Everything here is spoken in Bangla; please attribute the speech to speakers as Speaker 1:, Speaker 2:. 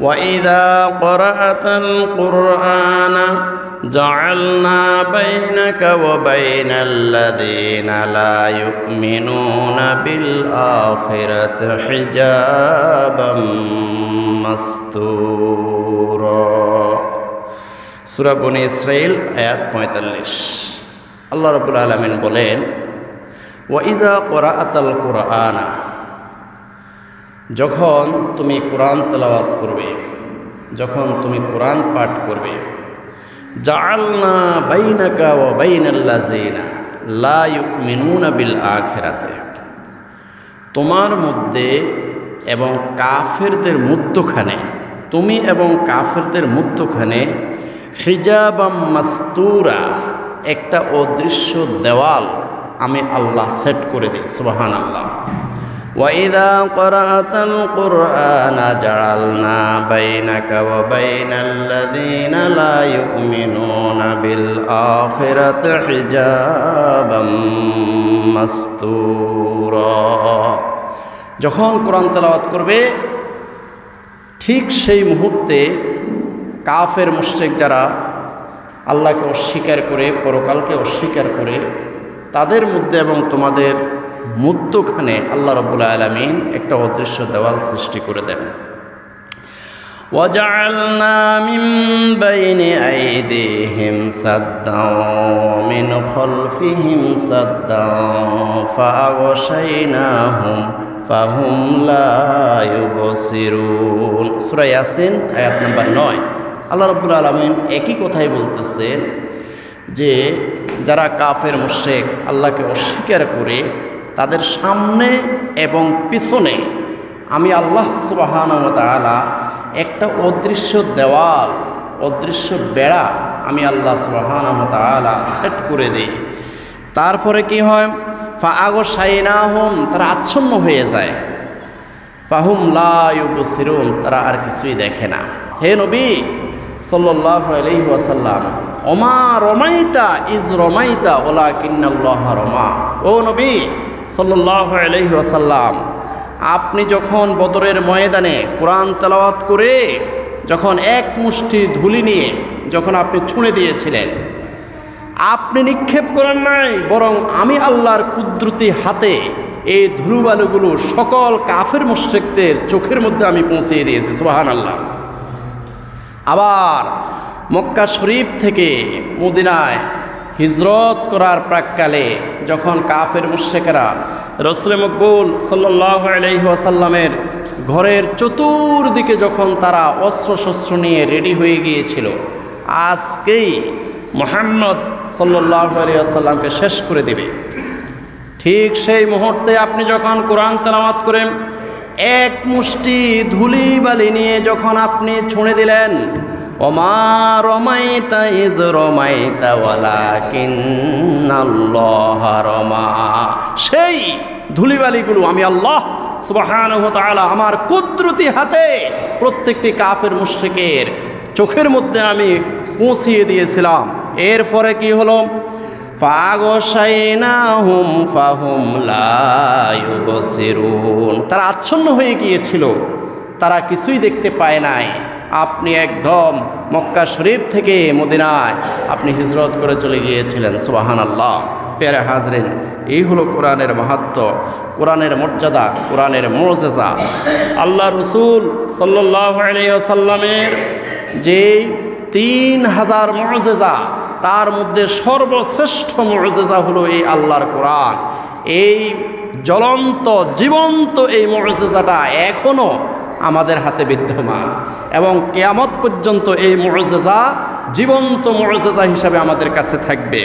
Speaker 1: وإذا قرأت القرآن جعلنا بينك وبين الذين لا يؤمنون بالآخرة حجابا مستورا سورة بني إسرائيل آيات 45 الله رب العالمين بولين وإذا قرأت القرآن যখন তুমি কোরআন তেলাওয়াত করবে, যখন তুমি কোরআন পাঠ করবে বিল তোমার মধ্যে এবং কাফেরদের মধ্যখানে তুমি এবং কাফেরদের মধ্যখানে হিজাবাম মাস্তুরা, একটা অদৃশ্য দেওয়াল আমি আল্লাহ সেট করে দিই সুবাহান আল্লাহ وإذا قرأت القرآن جعلنا بينك وبين الذين لا يؤمنون بالآخرة حجابا مستورا যখন কোরআন তেলাওয়াত করবে ঠিক সেই মুহূর্তে কাফের মুশ্রিক যারা আল্লাহকে অস্বীকার করে পরকালকে অস্বীকার করে তাদের মধ্যে এবং তোমাদের মধ্যখানে আল্লাহ রবুল্লা আলমিন একটা অদৃশ্য দেওয়াল সৃষ্টি করে দেন وجعلنا من بين أيديهم سدا ومن خلفهم سدا فأغشيناهم ফাহুম লা ইউবসিরুন সূরা ইয়াসিন আয়াত নাম্বার 9 আল্লাহ রাব্বুল আলামিন একই কথাই বলতেছেন যে যারা কাফের মুশরিক আল্লাহকে অস্বীকার করে তাদের সামনে এবং পিছনে আমি আল্লাহ তাআলা একটা অদৃশ্য দেওয়াল, অদৃশ্য বেড়া আমি আল্লাহ তাআলা সেট করে দিই। তারপরে কি হয়? ফা আগো সাইনা হোম তারা আচ্ছন্ন হয়ে যায়। ফাহুম লাইবসিরুন তারা আর কিছুই দেখে না। হে নবী ওয়াসাল্লাম, ওমা রমাইতা, ইজ রমাইতা ওলা কিন্নাল্লাহ রমা। ও নবী সাল্লাল্লাহু আলাইহি ওয়াসাল্লাম, আপনি যখন বদরের ময়দানে কোরআন তেলাওয়াত করে, যখন এক মুষ্টি ধুলি নিয়ে যখন আপনি ছুঁড়ে দিয়েছিলেন, আপনি নিক্ষেপ করেন নাই, বরং আমি আল্লাহর কুদরতি হাতে এই ধুলুবালুগুলো সকল কাফের মুশ্রিকদের চোখের মধ্যে আমি পৌঁছিয়ে দিয়েছি সুবাহান আল্লাহ আবার মক্কা শরীফ থেকে মদিনায় হিজরত করার প্রাককালে যখন কাফের মুশ্রিকেরা রসুল মকবুল সাল্লাহ আলহিহাসাল্লামের ঘরের চতুর্দিকে যখন তারা অস্ত্র শস্ত্র নিয়ে রেডি হয়ে গিয়েছিল, আজকেই মোহাম্মদ সাল্লাহ আলিয়াল্লামকে শেষ করে দেবে। ঠিক সেই মুহূর্তে আপনি যখন কোরআন তেলামাত করেন এক মুষ্টি ধুলি বালি নিয়ে যখন আপনি ছুঁড়ে দিলেন ওমা রমাইতা ইজ রমা। সেই ধুলিবালিগুলো আমি আল্লাহ সুবহানাহু তাআলা আমার কুদরতি হাতে প্রত্যেকটি কাফের মুশরিকের চোখের মধ্যে আমি পৌঁছিয়ে দিয়েছিলাম। এরপরে কি হলো? তারা আচ্ছন্ন হয়ে গিয়েছিল। তারা কিছুই দেখতে পায় নাই। আপনি একদম মক্কা শরীফ থেকে মদিনায় আপনি হিজরত করে চলে গিয়েছিলেন সুবাহান আল্লাহ পেয়ারে হাজরিন এই হলো কোরআনের মাহাত্ম কোরআনের মর্যাদা কোরআনের মর্যাদা। আল্লাহ রসুল সাল্লাহ আলিয়াল্লামের যে তিন হাজার মর্যাদা তার মধ্যে সর্বশ্রেষ্ঠ মর্যাদা হলো এই আল্লাহর কোরআন। এই জ্বলন্ত জীবন্ত এই মর্যাদাটা এখনও আমাদের হাতে বিদ্যমান। এবং কেয়ামত পর্যন্ত এই মর্যাদা জীবন্ত মর্যাদা হিসাবে আমাদের কাছে থাকবে।